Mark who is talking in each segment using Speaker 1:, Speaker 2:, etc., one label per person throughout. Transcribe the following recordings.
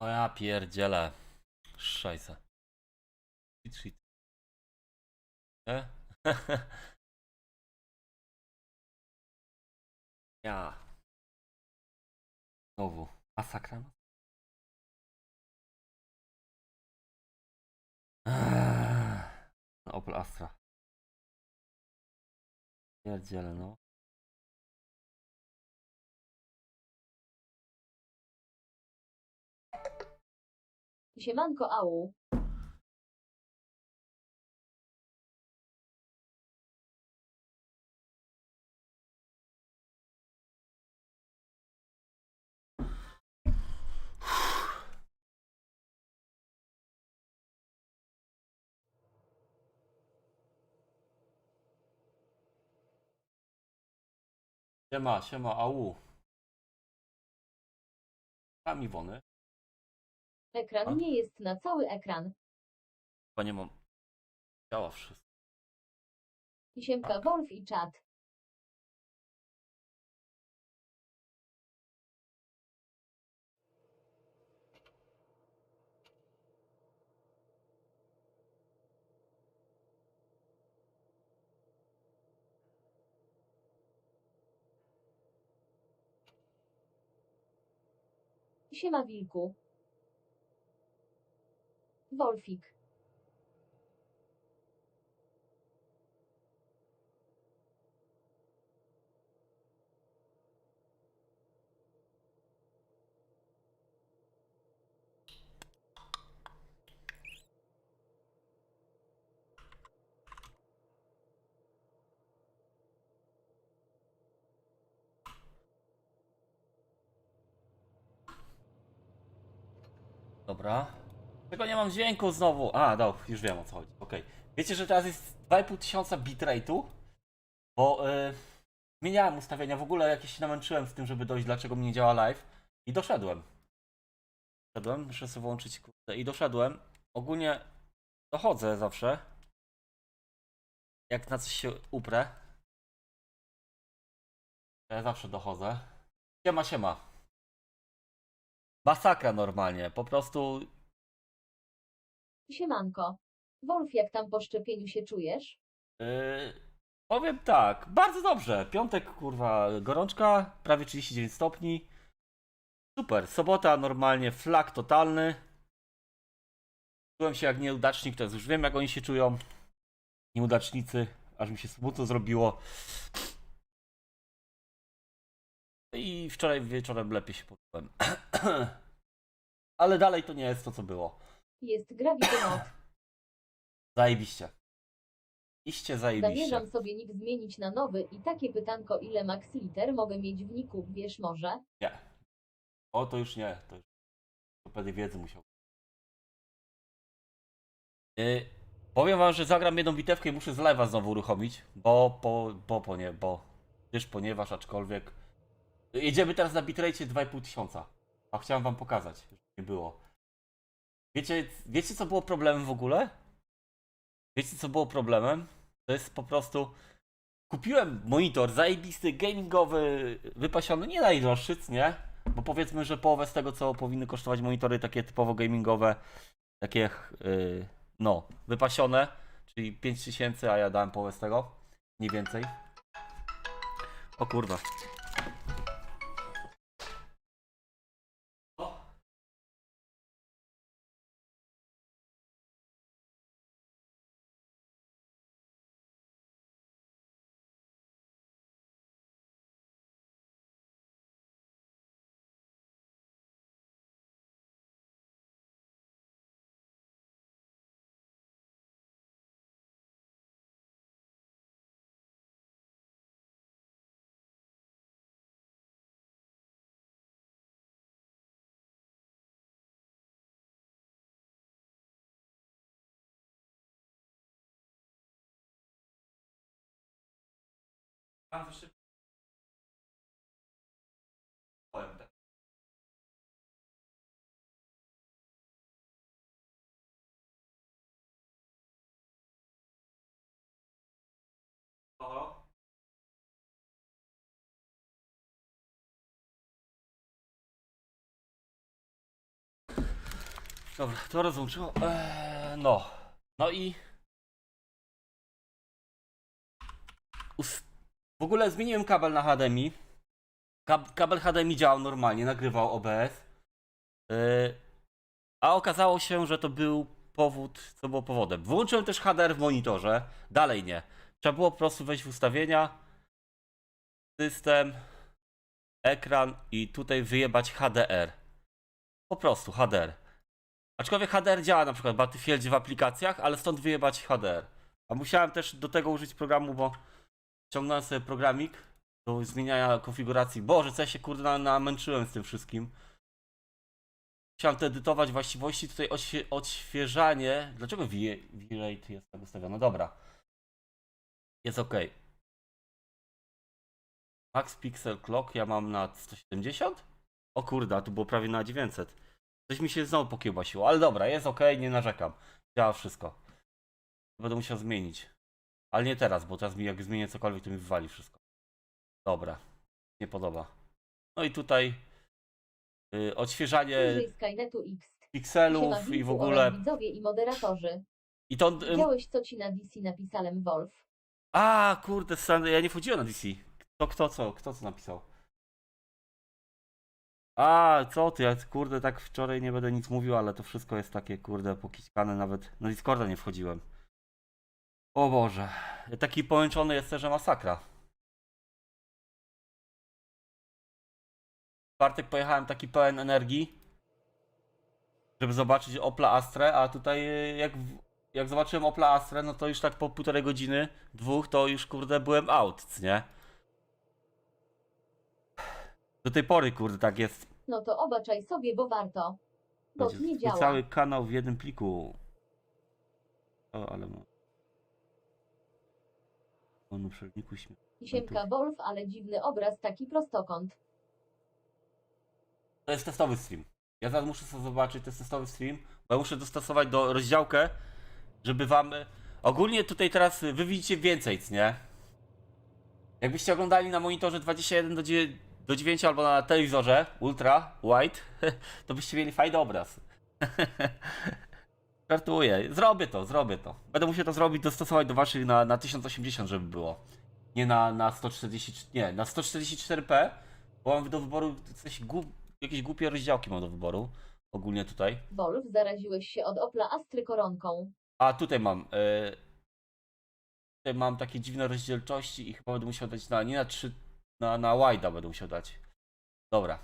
Speaker 1: O ja pierdzielę. Szajse. Shit, shit. E? ja. Znowu. Masakra. Opel Astra. Pierdzielę, no.
Speaker 2: Siemanko Au.
Speaker 1: Siema, siema, au. Tam Iwony.
Speaker 2: Ekran
Speaker 1: A?
Speaker 2: nie jest na cały ekran.
Speaker 1: Chyba nie mam. Działa wszystko.
Speaker 2: Siemka Wolf i czat. Siema Wilku. Wolfik.
Speaker 1: Dobra. Tylko nie mam dźwięku znowu. A, dał, już wiem o co chodzi. Okej. Wiecie, że teraz jest 2,5 tysiąca bitrate'u? Bo y, zmieniałem ustawienia. W ogóle jakieś się namęczyłem z tym, żeby dojść, dlaczego mi nie działa live. I doszedłem. Doszedłem, muszę sobie włączyć kurde. I doszedłem. Ogólnie dochodzę zawsze. Jak na coś się uprę. Ja zawsze dochodzę. Siema, siema. Masakra normalnie. Po prostu
Speaker 2: Siemanko. Wolf, jak tam po szczepieniu się czujesz?
Speaker 1: Yy, powiem tak, bardzo dobrze. Piątek, kurwa, gorączka, prawie 39 stopni. Super. Sobota normalnie, flak totalny. Czułem się jak nieudacznik, teraz już wiem jak oni się czują. Nieudacznicy, aż mi się smutno zrobiło. I wczoraj wieczorem lepiej się poczułem. Ale dalej to nie jest to, co było.
Speaker 2: Jest Gravity
Speaker 1: Zajebiście. Iście zajebiście.
Speaker 2: Zamierzam sobie nick zmienić na nowy i takie pytanko ile max liter mogę mieć w niku, wiesz może?
Speaker 1: Nie. O, to już nie. To już encyklopedię wiedzy musiał. Yy, powiem wam, że zagram jedną bitewkę i muszę z live'a znowu uruchomić, bo, bo, bo, bo nie, bo, gdyż ponieważ, aczkolwiek. Jedziemy teraz na bitrate 2,5 tysiąca. A chciałem wam pokazać, żeby nie było. Wiecie, wiecie co było problemem w ogóle? Wiecie co było problemem? To jest po prostu... Kupiłem monitor zajebisty, gamingowy, wypasiony, nie najdroższy, nie? Bo powiedzmy, że połowę z tego, co powinny kosztować monitory takie typowo gamingowe, takie, yy, no, wypasione, czyli 5000, a ja dałem połowę z tego, mniej więcej. O kurwa. Szybko. Powiem tak. Dobra, to rozłączyło. Eee, no. No i. Us... W ogóle zmieniłem kabel na HDMI. Kab kabel HDMI działał normalnie, nagrywał OBS. Yy, a okazało się, że to był powód, co było powodem. Włączyłem też HDR w monitorze. Dalej nie. Trzeba było po prostu wejść w ustawienia. System. Ekran i tutaj wyjebać HDR. Po prostu HDR. Aczkolwiek HDR działa na przykład w Battlefieldzie w aplikacjach, ale stąd wyjebać HDR. A musiałem też do tego użyć programu, bo ściągnąłem sobie programik do zmieniania konfiguracji. Boże, co ja się kurde na- namęczyłem z tym wszystkim. Chciałem to edytować właściwości, tutaj odświe odświeżanie. Dlaczego V-Rate jest tak ustawione? Dobra. Jest ok. Max Pixel Clock ja mam na 170? O kurde, a tu było prawie na 900. Coś mi się znowu pokiełbasiło, ale dobra, jest ok, nie narzekam. Działa wszystko. Będę musiał zmienić. Ale nie teraz, bo teraz mi jak zmienię cokolwiek, to mi wywali wszystko. Dobra. Nie podoba. No i tutaj yy, odświeżanie
Speaker 2: Bliżej Skynetu X.
Speaker 1: pikselów i w ogóle.
Speaker 2: widzowie i moderatorzy.
Speaker 1: I to. ym,
Speaker 2: Widziałeś, co ci na DC napisałem, Wolf?
Speaker 1: A, kurde, Stan- ja nie wchodziłem na DC. Kto, kto co? Kto co napisał? A, co ty? Ja kurde, tak wczoraj nie będę nic mówił, ale to wszystko jest takie, kurde, pokiskane. Nawet na Discorda nie wchodziłem. O Boże. Taki połączony jest też, że masakra. W czwartek pojechałem taki pełen energii, żeby zobaczyć Opla Astrę, a tutaj y, jak, jak zobaczyłem Opla Astrę, no to już tak po półtorej godziny, dwóch, to już kurde byłem out, nie? Do tej pory kurde tak jest.
Speaker 2: No to obaczaj sobie, bo warto.
Speaker 1: Będzie
Speaker 2: nie działa.
Speaker 1: cały kanał w jednym pliku. O, ale ma. On.
Speaker 2: Siemka Wolf, ale dziwny obraz, taki prostokąt.
Speaker 1: To jest testowy stream. Ja zaraz muszę sobie zobaczyć, to jest testowy stream, bo ja muszę dostosować do rozdziałkę, żeby wam... y, Ogólnie tutaj teraz y, wy widzicie więcej, nie? Jakbyście oglądali na monitorze 21 do 9, do 9 albo na telewizorze ultra wide, to byście mieli fajny obraz. Żartuję. Zrobię to, zrobię to. Będę musiał to zrobić, dostosować do waszych na, na 1080, żeby było. Nie na, na 140, nie, na 144p, bo mam do wyboru coś głup, jakieś głupie rozdziałki mam do wyboru. Ogólnie tutaj.
Speaker 2: Wolf, zaraziłeś się od Opla Astry koronką.
Speaker 1: A tutaj mam. e, tutaj mam takie dziwne rozdzielczości i chyba będę musiał dać na nie na 3, na, na wide'a będę musiał dać. Dobra.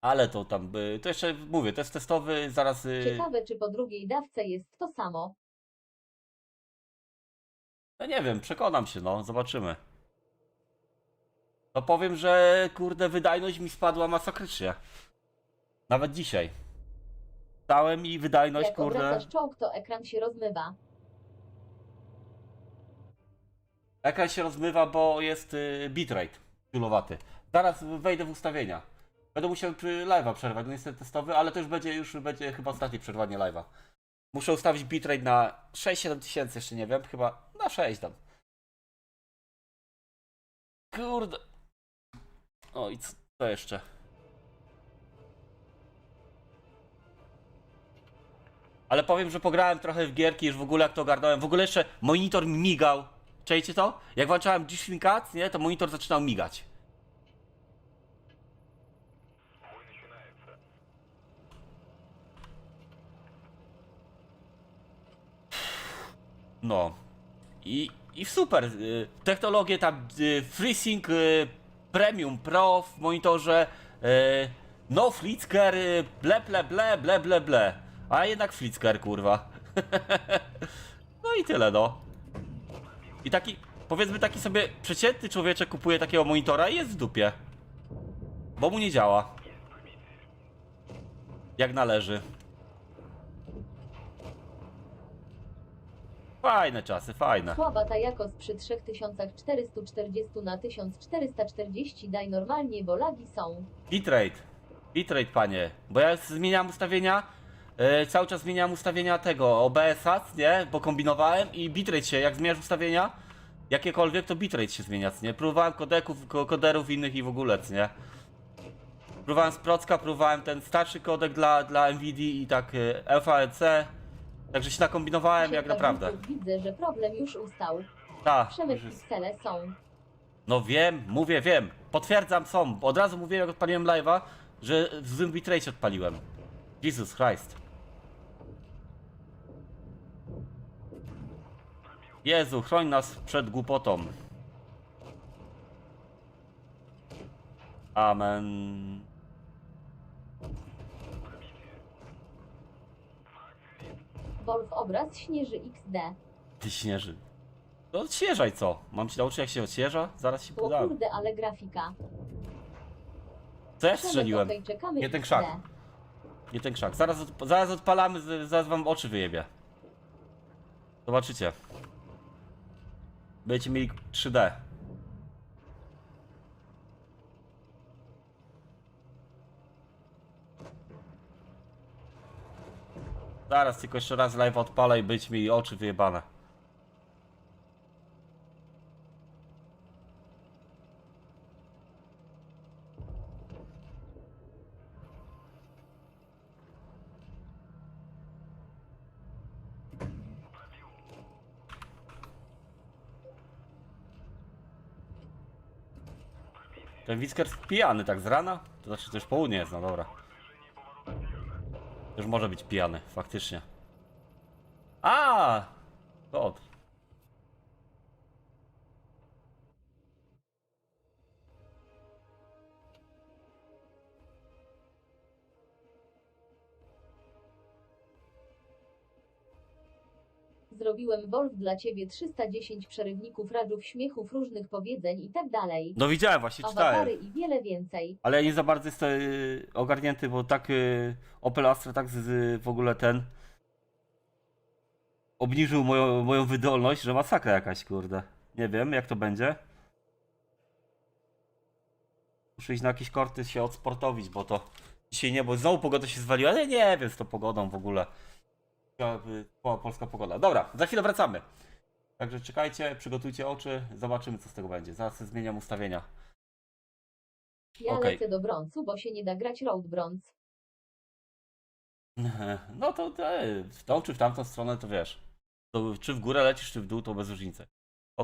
Speaker 1: Ale to tam, y, to jeszcze mówię, to jest testowy, zaraz. y,
Speaker 2: Ciekawe, czy po drugiej dawce jest to samo.
Speaker 1: No nie wiem, przekonam się, no, zobaczymy. To powiem, że kurde, wydajność mi spadła masakrycznie. Nawet dzisiaj. Stałem i wydajność,
Speaker 2: Jak
Speaker 1: kurde.
Speaker 2: obracasz czołg, to ekran się rozmywa.
Speaker 1: Ekran się rozmywa, bo jest y, bitrate kilowaty. Zaraz wejdę w ustawienia. Będę musiał live'a przerwać, no niestety testowy, ale to już będzie, już będzie chyba ostatnie przerwanie live'a. Muszę ustawić bitrate na 6-7 tysięcy, jeszcze nie wiem, chyba na 6 tam. Kurde. O i co jeszcze? Ale powiem, że pograłem trochę w gierki, już w ogóle jak to ogarnąłem. W ogóle jeszcze monitor mi migał. Czajcie to? Jak włączałem G-Sync nie, to monitor zaczynał migać. No. I, i super. y, Technologie tam y, FreeSync y, Premium Pro w monitorze. No Flicker, y, ble ble ble ble ble ble. A jednak Flicker, kurwa. No i tyle, no. I taki, powiedzmy taki sobie przeciętny człowieczek kupuje takiego monitora i jest w dupie. Bo mu nie działa. Jak należy. Fajne czasy, fajne.
Speaker 2: Słaba ta jakość przy 3440 na 1440 daj normalnie, bo lagi są.
Speaker 1: Bitrate. Bitrate, panie. Bo ja zmieniam ustawienia. e, cały czas zmieniam ustawienia tego OBS-a, nie? Bo kombinowałem i bitrate się, jak zmieniasz ustawienia, jakiekolwiek, to bitrate się zmienia, nie? Próbowałem kodeków, ko- koderów innych i w ogóle, nie? Próbowałem z Procka, próbowałem ten starszy kodek dla, dla NVIDII i tak y, FAEC. Także się nakombinowałem jak naprawdę.
Speaker 2: Widzę, że problem już ustał.
Speaker 1: Tak.
Speaker 2: Piksele są.
Speaker 1: No wiem, mówię, wiem. Potwierdzam, są. Od razu mówiłem, jak odpaliłem live'a, że w złym bitrate odpaliłem. Jesus Christ. Jezu, chroń nas przed głupotą. Amen.
Speaker 2: Wolf obraz śnieży XD.
Speaker 1: Ty śnieży. No odświeżaj co? Mam ci nauczyć jak się odświeża? Zaraz ci
Speaker 2: O
Speaker 1: podam.
Speaker 2: kurde, ale grafika.
Speaker 1: Co ja strzeliłem?
Speaker 2: okej, czekamy
Speaker 1: Nie ten
Speaker 2: XD.
Speaker 1: krzak. Nie ten krzak. Zaraz, odp- zaraz odpalamy, z- zaraz wam oczy wyjebie. Zobaczycie. Będziecie mieli 3D. Zaraz tylko jeszcze raz live odpalę i będziecie mieli oczy wyjebane. Ten Wicker pijany tak z rana? To znaczy już południe jest, no dobra. Już może być pijany, faktycznie. A! Kod.
Speaker 2: Zrobiłem Wolf dla ciebie 310 przerywników, radżów, śmiechów, różnych powiedzeń i tak dalej.
Speaker 1: No widziałem, właśnie czytałem.
Speaker 2: I wiele więcej.
Speaker 1: Ale ja nie za bardzo jestem y, ogarnięty, bo tak y, Opel Astra tak z, z, w ogóle ten obniżył moją, moją wydolność, że masakra jakaś, kurde. Nie wiem, jak to będzie. Muszę iść na jakieś korty się odsportowić, bo to dzisiaj nie, bo znowu pogoda się zwaliła, ale nie wiem z tą pogodą w ogóle. Y, po- Polska pogoda. Dobra, za chwilę wracamy. Także czekajcie, przygotujcie oczy, zobaczymy co z tego będzie. Zaraz zmieniam ustawienia.
Speaker 2: Ja
Speaker 1: Okej.
Speaker 2: lecę do brązu, bo się nie da grać road brąz.
Speaker 1: No to e, w tą czy w tamtą stronę to wiesz. To czy w górę lecisz, czy w dół, to bez różnicy.